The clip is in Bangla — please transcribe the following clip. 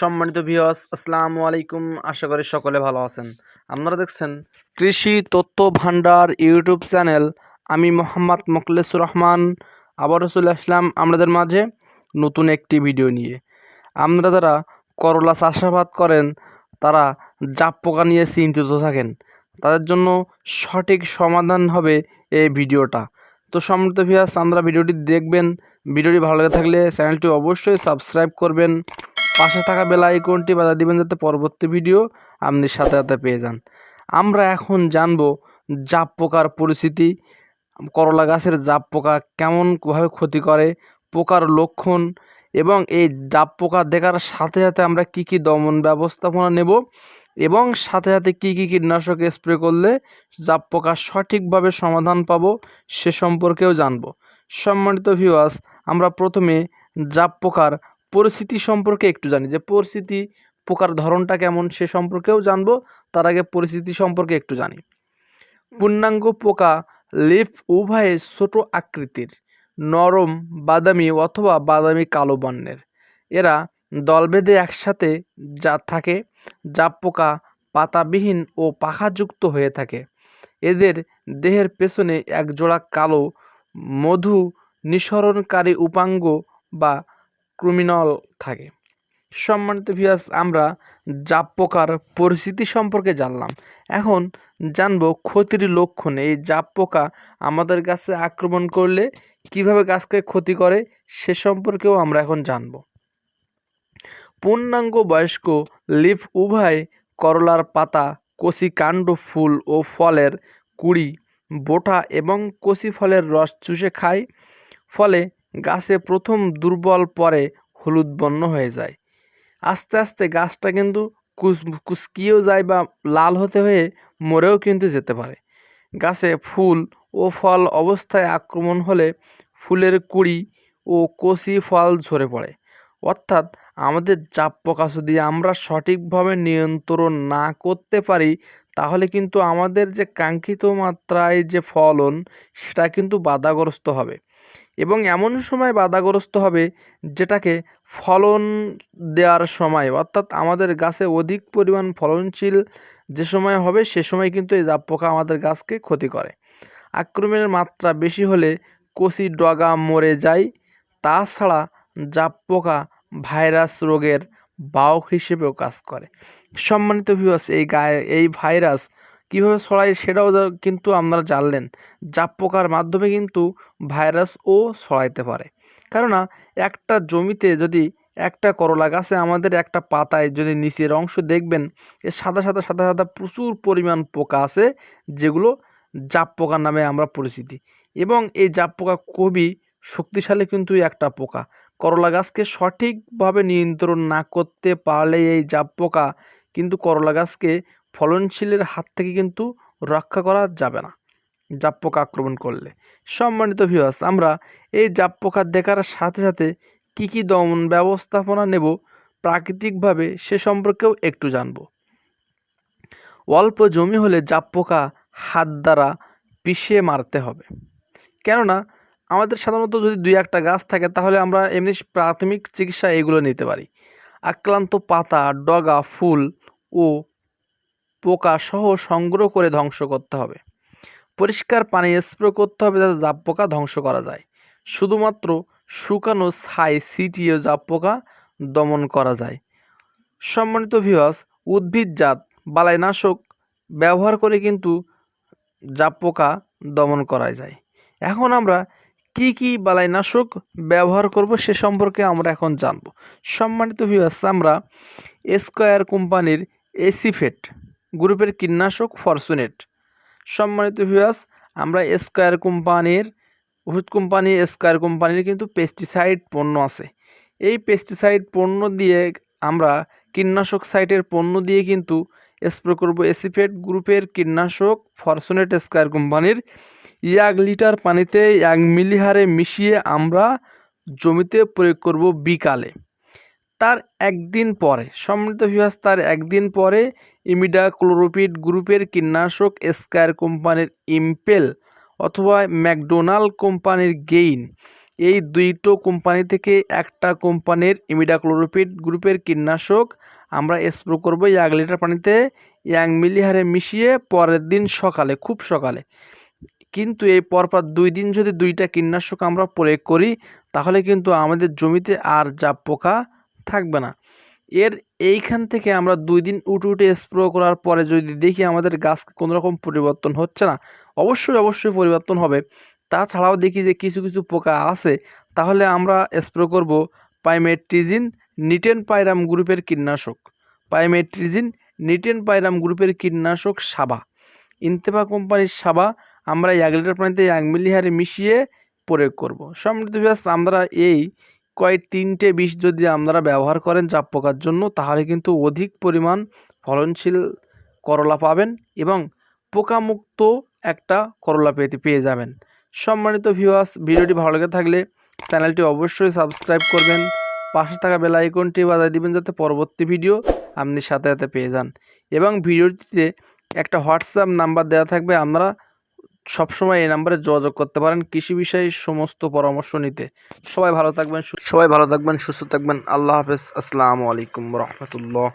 সম্মানিত ভিওয়াস আসসালামু আলাইকুম। আশা করি সকলে ভালো আছেন। আপনারা দেখছেন কৃষি তথ্য ভান্ডার ইউটিউব চ্যানেল। আমি মোহাম্মদ মোখলেসুর রহমান, আবারও চলে আসলাম আপনাদের মাঝে নতুন একটি ভিডিও নিয়ে। আপনারা যারা করলা চাষাবাদ করেন, তারা জাপ পোকা নিয়ে চিন্তিত থাকেন। তাদের জন্য সঠিক সমাধান হবে এই ভিডিওটা। তো সম্মানিত ভিওয়াস আপনারা ভিডিওটি দেখবেন। ভিডিওটি ভালো লেগে থাকলে চ্যানেলটি অবশ্যই সাবস্ক্রাইব করবেন। পাশে থাকা বেল আইকনটি বাজা দিবেন যাতে পরবর্তী ভিডিও আপনি সাথে সাথে পেয়ে যান। আমরা এখন জানব জাপ পোকার পরিস্থিতি, করলা গাছের জাপ পোকা কেমনভাবে ক্ষতি করে, পোকার লক্ষণ এবং এই জাপ পোকা দেখার সাথে সাথে আমরা কি কি দমন ব্যবস্থাপনা নেব এবং সাথে সাথে কি কি কীটনাশক স্প্রে করলে জাপ পোকার সঠিকভাবে সমাধান পাব সে সম্পর্কেও জানব। সম্মানিত ভিউয়ার্স আমরা প্রথমে জাপ পোকার পরিস্থিতি সম্পর্কে একটু জানি। যে পরিস্থিতি, পোকার ধরনটা কেমন সে সম্পর্কেও জানব, তার আগে পরিস্থিতি সম্পর্কে একটু জানি। পূর্ণাঙ্গ পোকা, লিফ উভয়ে ছোট আকৃতির, নরম বাদামি অথবা বাদামি কালো বর্ণের। এরা দলবেঁধে একসাথে যা থাকে, যা পোকা পাতাবিহীন ও পাখাযুক্ত হয়ে থাকে। এদের দেহের পেছনে একজোড়া কালো, মধু নিঃসরণকারী উপাঙ্গ বা ক্রুমিনল থাকে। সম্মানিত ভিউয়ার্স আমরা জাপ পোকার পরিস্থিতি সম্পর্কে জানলাম। এখন জানব ক্ষতির লক্ষণ। এই জাপ পোকা আমাদের গাছে আক্রমণ করলে কীভাবে গাছকে ক্ষতি করে, সে সম্পর্কেও আমরা এখন জানব। পূর্ণাঙ্গ বয়স্ক লিফ উভয় করলার পাতা কচি কাণ্ড ফুল ও ফলের কুড়ি, বোটা এবং কচি ফলের রস চুষে খায়। ফলে গাছে প্রথম দুর্বল পরে হলুদ বর্ণ হয়ে যায়। আস্তে আস্তে গাছটা কিন্তু কুস কুচকিয়েও যায় বা লাল হতে হয়ে মরেও কিন্তু যেতে পারে। গাছে ফুল ও ফল অবস্থায় আক্রমণ হলে ফুলের কুড়ি ও কচি ফল ঝরে পড়ে। অর্থাৎ আমাদের চাপ পোকা যদি আমরা সঠিকভাবে নিয়ন্ত্রণ না করতে পারি, তাহলে কিন্তু আমাদের যে কাঙ্ক্ষিত মাত্রায় যে ফলন, সেটা কিন্তু বাধাগ্রস্ত হবে। এবং এমন সময় বাধাগ্রস্ত হবে যেটাকে ফলন দেওয়ার সময়। অর্থাৎ আমাদের গাছে অধিক পরিমাণ ফলনশীল যে সময় হবে, সে সময় কিন্তু এই জাপ পোকা আমাদের গাছকে ক্ষতি করে। আক্রমণের মাত্রা বেশি হলে কচি ডগা মরে যায়। তাছাড়া জাপ পোকা ভাইরাস রোগের বাহক হিসেবেও কাজ করে। সম্মানিত ভিউয়ার্স এই গায়ে, এই ভাইরাস কীভাবে ছড়ায় সেটাও কিন্তু আপনারা জানলেন। জাপ পোকার মাধ্যমে কিন্তু ভাইরাসও ছড়াইতে পারে। কেননা, একটা জমিতে যদি একটা করলা গাছে আমাদের একটা পাতায় যদি নিচের অংশ দেখবেন, এর সাদা সাদা সাদা সাদা প্রচুর পরিমাণ পোকা আছে, যেগুলো জাপ পোকার নামে আমরা পরিচিতি। এবং এই জাপ পোকা খুবই শক্তিশালী কিন্তু একটা পোকা। করলা গাছকে সঠিকভাবে নিয়ন্ত্রণ না করতে পারলে এই জাপ পোকা কিন্তু করলা গাছকে ফলনশীলের হাত থেকে কিন্তু রক্ষা করা যাবে না। জাপ পোকা আক্রমণ করলে। সম্মানিত ভিউয়ার্স আমরা এই জাপ পোকা দেখার সাথে সাথে কি কি দমন ব্যবস্থাপনা নেব প্রাকৃতিকভাবে সে সম্পর্কেও একটু জানব। অল্প জমি হলে জাপ পোকা হাত দ্বারা পিষিয়ে মারতে হবে। কেননা, আমাদের সাধারণত যদি দুই একটা গাছ থাকে, তাহলে আমরা এমনি প্রাথমিক চিকিৎসা এগুলো নিতে পারি। আক্রান্ত পাতা, ডগা, ফুল ও পোকা সহ সংগ্রহ করে ধ্বংস করতে হবে। পরিষ্কার পানি স্প্রে করতে হবে যাতে জাপ পোকা ধ্বংস করা যায়। শুধুমাত্র শুকানো ছাই ছিটিয়ে জাপ পোকা দমন করা যায়। সম্মানিত ভিউয়ার্স উদ্ভিদজাত বালাইনাশক ব্যবহার করে কিন্তু জাপ পোকা দমন করা যায়। এখন আমরা কি কি বালাইনাশক ব্যবহার করব সে সম্পর্কে আমরা এখন জানব। সম্মানিত ভিউয়ার্স আমরা স্কোয়ার কোম্পানির এসিফেট গ্রুপের কীটনাশক ফরচুনেট। সম্মানিত ভিউয়ার্স আমরা স্কোয়ার কোম্পানির ওষুধ কোম্পানি স্কোয়ার কোম্পানির কিন্তু পেস্টিসাইড পণ্য আছে। এই পেস্টিসাইড পণ্য দিয়ে আমরা কীটনাশক সাইটের পণ্য দিয়ে কিন্তু স্প্রে করব এসিফেট গ্রুপের কীটনাশক ফরচুনেট স্কোয়ার কোম্পানির। এক লিটার পানিতে এক মিলি হারে মিশিয়ে আমরা জমিতে প্রয়োগ করব বিকালে। তার একদিন পরে সম্মিলিত ভিউয়ার্স তার একদিন পরে ইমিডা ক্লোরোপিড গ্রুপের কীটনাশক স্কয়ার কোম্পানির ইম্পেল অথবা ম্যাকডোনাল্ড কোম্পানির গেইন। এই দুইটো কোম্পানি থেকে একটা কোম্পানির ইমিডাক্লোরোপিড গ্রুপের কীটনাশক। আমরা স্প্রে করব এক লিটার পানিতে এক মিলি হারে মিশিয়ে পরের দিন সকালে, খুব সকালে। কিন্তু এই পরপর দুই দিন যদি দুইটা কীটনাশক আমরা প্রয়োগ করি, তাহলে কিন্তু আমাদের জমিতে আর যা পোকা থাকবে না। এর এইখান থেকে আমরা দুই দিন উঠে উঠে স্প্রে করার পরে যদি দেখি আমাদের গাছ কোনো রকম পরিবর্তন হচ্ছে না, অবশ্যই অবশ্যই পরিবর্তন হবে। তাছাড়াও দেখি যে কিছু কিছু পোকা আছে, তাহলে আমরা স্প্রে করব পাইমেট্রিজিন নিটেন পাইরাম গ্রুপের কীটনাশক। পাইমেট্রিজিন নিটেন পাইরাম গ্রুপের কীটনাশক সাবা। ইন্তেফা কোম্পানির সাবা আমরা এক লিটার পানিতে এক মিলি হারে মিশিয়ে প্রয়োগ করব। সম্মিলিত আমরা এই কয়েক তিনটে বিষ যদি আপনারা ব্যবহার করেন চাপ পোকার জন্য, তাহলে কিন্তু অধিক পরিমাণ ফলনশীল করলা পাবেন এবং পোকামুক্ত একটা করলা পেতে পেয়ে যাবেন। সম্মানিত ভিউয়ার্স ভিডিওটি ভালো লেগে থাকলে চ্যানেলটি অবশ্যই সাবস্ক্রাইব করবেন। পাশে থাকা বেল আইকনটি বাজায় দিবেন যাতে পরবর্তী ভিডিও আপনি সাথে সাথে পেয়ে যান। এবং ভিডিওটিতে একটা হোয়াটসঅ্যাপ নাম্বার দেওয়া থাকবে, আপনারা সবসময় এই নাম্বারে যোগাযোগ করতে পারেন। কৃষি বিষয়ে সমস্ত পরামর্শ নিতে। সবাই ভালো থাকবেন সবাই ভালো থাকবেন, সুস্থ থাকবেন। আল্লাহ হাফেজ। আসসালামু আলাইকুম রহমতুল্লাহ।